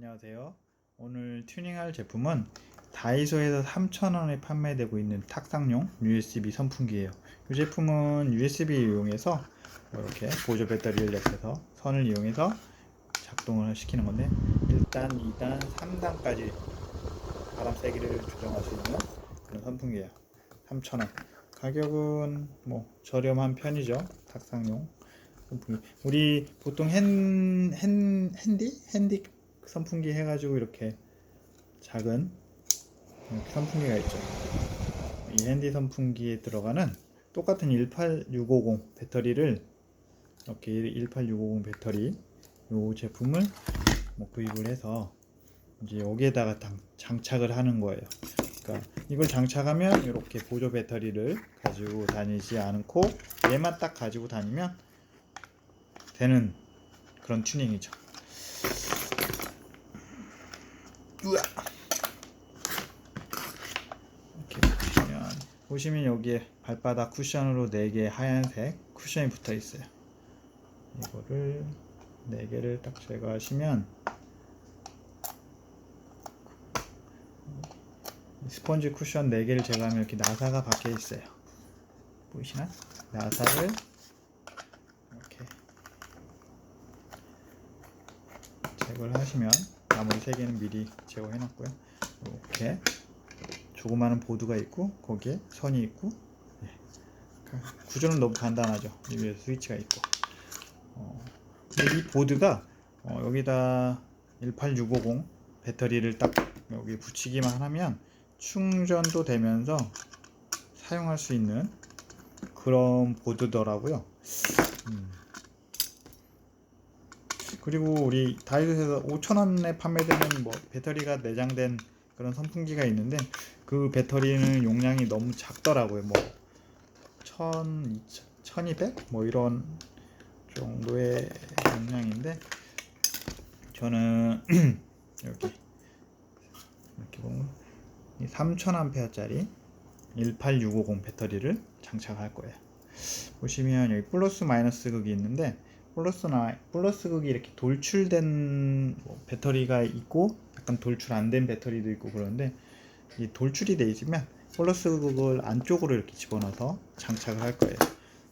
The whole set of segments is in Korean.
안녕하세요. 오늘 튜닝할 제품은 다이소에서 3,000원에 판매되고 있는 탁상용 USB 선풍기예요. 이 제품은 USB를 이용해서 이렇게 보조 배터리를 옆에서 선을 이용해서 작동을 시키는 건데 1단, 2단, 3단까지 바람 세기를 조정할 수 있는 그런 선풍기예요. 3,000원. 가격은 뭐 저렴한 편이죠. 탁상용 선풍기. 우리 보통 핸, 핸, 핸디? 핸디 선풍기 해가지고 이렇게 작은 이렇게 선풍기가 있죠. 이 핸디 선풍기에 들어가는 똑같은 18650 배터리를 이렇게 18650 배터리 요 제품을 뭐 구입을 해서 이제 여기에다가 당- 장착을 하는 거예요. 그러니까 이걸 장착하면 이렇게 보조 배터리를 가지고 다니지 않고 얘만 딱 가지고 다니면 되는 그런 튜닝이죠. 이렇게 보시면 보시면 여기에 발바닥 쿠션으로 4개 하얀색 쿠션이 붙어 있어요. 이거를 4개를 딱 제거하시면 스펀지 쿠션 4개를 제거하면 이렇게 나사가 박혀 있어요. 보이시나? 나사를 이렇게 제거를 하시면 나머지 세 개는 미리 제거해 놨고요. 이렇게 조그마한 보드가 있고 거기에 선이 있고 예. 그러니까 구조는 너무 간단하죠. 이 위에 스위치가 있고 어, 이 보드가 어, 여기다 18650 배터리를 딱 여기 붙이기만 하면 충전도 되면서 사용할 수 있는 그런 보드더라고요. 음. 그리고 우리 다이소에서 5,000원에 판매되는 뭐 배터리가 내장된 그런 선풍기가 있는데 그 배터리는 용량이 너무 작더라고요. 뭐 1000, 1200? 뭐 이런 정도의 용량인데 저는 여기 이렇게 보면 3000A짜리 18650 배터리를 장착할 거예요. 보시면 여기 플러스 마이너스 극이 있는데 플러스나 플러스 극이 이렇게 돌출된 뭐 배터리가 있고 약간 돌출 안 된 배터리도 있고 그런데 이 돌출이 돼 있으면 플러스 극을 안쪽으로 이렇게 집어넣어서 장착을 할 거예요.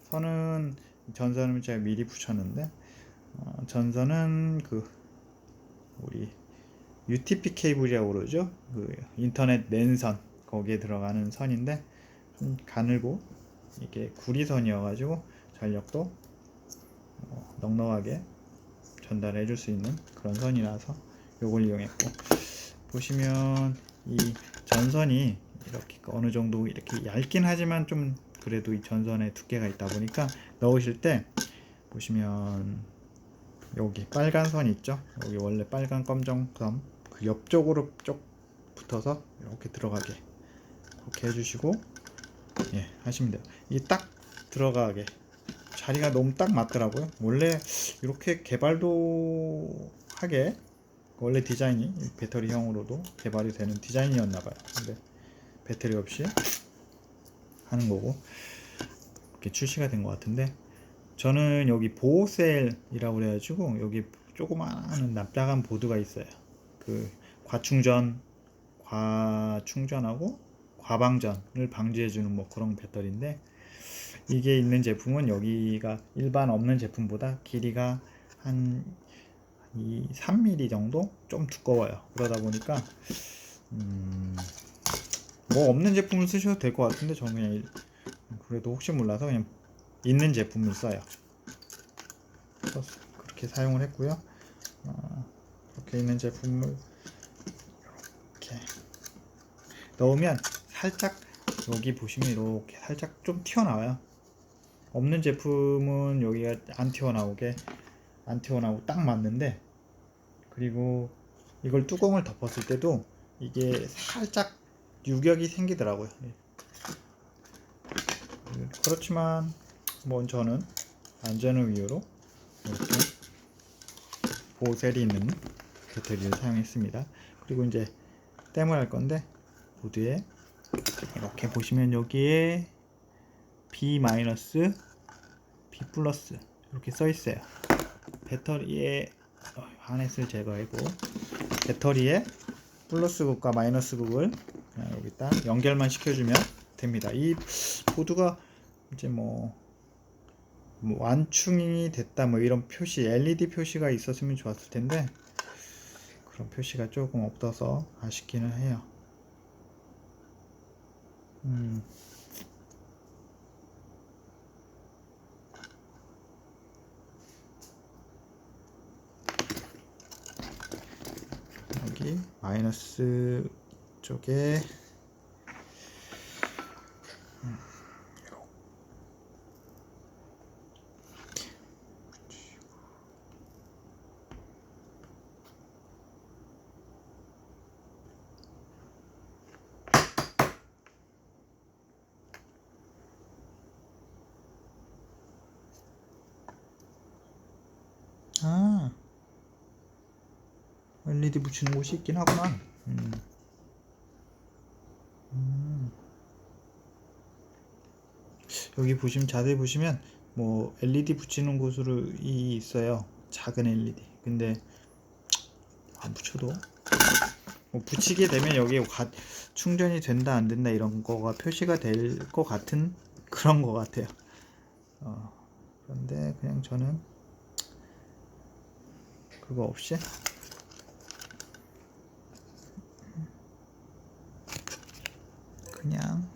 선은 전선은 제가 미리 붙였는데 어, 전선은 그 우리 UTP 케이블이라고 그러죠. 그 인터넷 랜선 거기에 들어가는 선인데 좀 가늘고 이게 구리선이어가지고 전력도 어, 넉넉하게 전달해 줄 수 있는 그런 선이라서 요걸 이용했고 보시면 이 전선이 이렇게 어느 정도 이렇게 얇긴 하지만 좀 그래도 이 전선에 두께가 있다 보니까 넣으실 때 보시면 여기 빨간 선 있죠? 여기 원래 빨간 검정 선 그 옆쪽으로 쭉 붙어서 이렇게 들어가게 그렇게 해주시고 예 하시면 돼요. 이게 딱 들어가게 자리가 너무 딱 맞더라고요. 원래 이렇게 개발도 하게 원래 디자인이 배터리형으로도 개발이 되는 디자인이었나 봐요. 근데 배터리 없이 하는 거고 이렇게 출시가 된 것 같은데 저는 여기 보호셀이라고 그래가지고 여기 조그마한 납작한 보드가 있어요. 그 과충전, 과충전하고 과방전을 방지해주는 뭐 그런 배터리인데 이게 있는 제품은 여기가 일반 없는 제품보다 길이가 한이 3mm 정도 좀 두꺼워요. 그러다 보니까 음, 뭐 없는 제품을 쓰셔도 될 것 같은데 저는 그냥 일- 그래도 혹시 몰라서 그냥 있는 제품을 써요. 그렇게 사용을 했고요. 어, 이렇게 있는 제품을 이렇게 넣으면 살짝 여기 보시면 이렇게 살짝 좀 튀어나와요. 없는 제품은 여기가 안 튀어나오게 안 튀어나오고 딱 맞는데 그리고 이걸 뚜껑을 덮었을 때도 이게 살짝 유격이 생기더라고요. 예. 그렇지만 뭐 저는 안전을 위해로 이렇게 보셀이 있는 배터리를 사용했습니다. 그리고 이제 땜을 할 건데 보드에 이렇게 보시면 여기에 B 마이너스 B 플러스 이렇게 써 있어요. 배터리의 어, 하넷을 제거하고 배터리에 플러스 극과 마이너스 극을 그냥 여기다 연결만 시켜주면 됩니다. 이 보드가 이제 뭐, 뭐 완충이 됐다 뭐 이런 표시 LED 표시가 있었으면 좋았을 텐데 그런 표시가 조금 없어서 아쉽기는 해요. 음. 여기 마이너스 쪽에 LED 붙이는 곳이 있긴 하구나. 음. 음. 여기 보시면 자세히 보시면 뭐 LED 붙이는 곳으로 이 있어요. 작은 LED. 근데 안 붙여도 뭐 붙이게 되면 여기에 가- 충전이 된다 안 된다 이런 거가 표시가 될 것 같은 그런 것 같아요. 어, 그런데 그냥 저는 그거 없이 그냥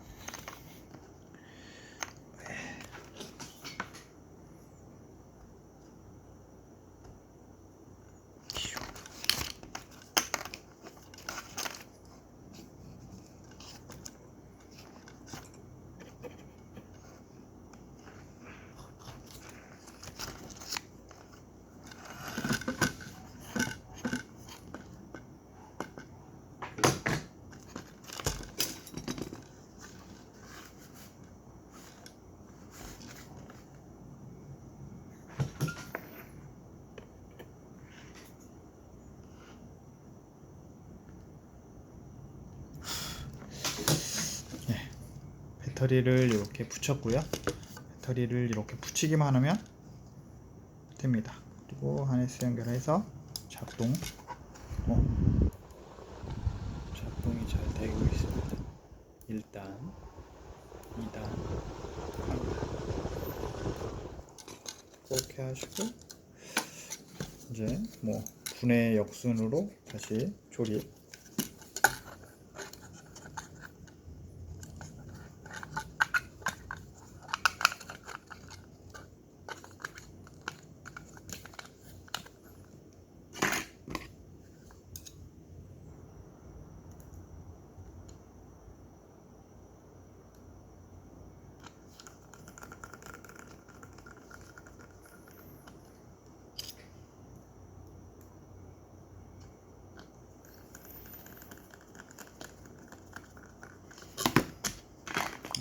배터리를 이렇게 붙였고요. 배터리를 이렇게 붙이기만 하면 됩니다. 그리고 하네스 연결해서 작동. 어, 작동이 잘 되고 있습니다. 1단, 2단, 3단. 그렇게 하시고 이제 뭐 분해 역순으로 다시 조립.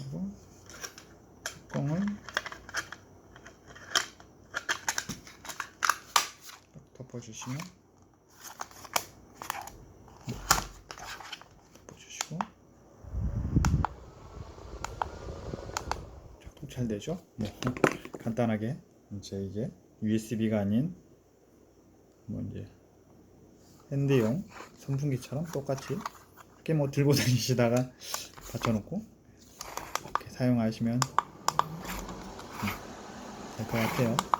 그리고 뚜껑을 딱 덮어 주시면 덮어주시고 작동 잘 되죠? 뭐 간단하게 이제 이게 USB가 아닌 뭐 이제 핸드용 선풍기처럼 똑같이 이렇게 뭐 들고 다니시다가 받쳐놓고 이렇게 사용하시면 될 것 같아요.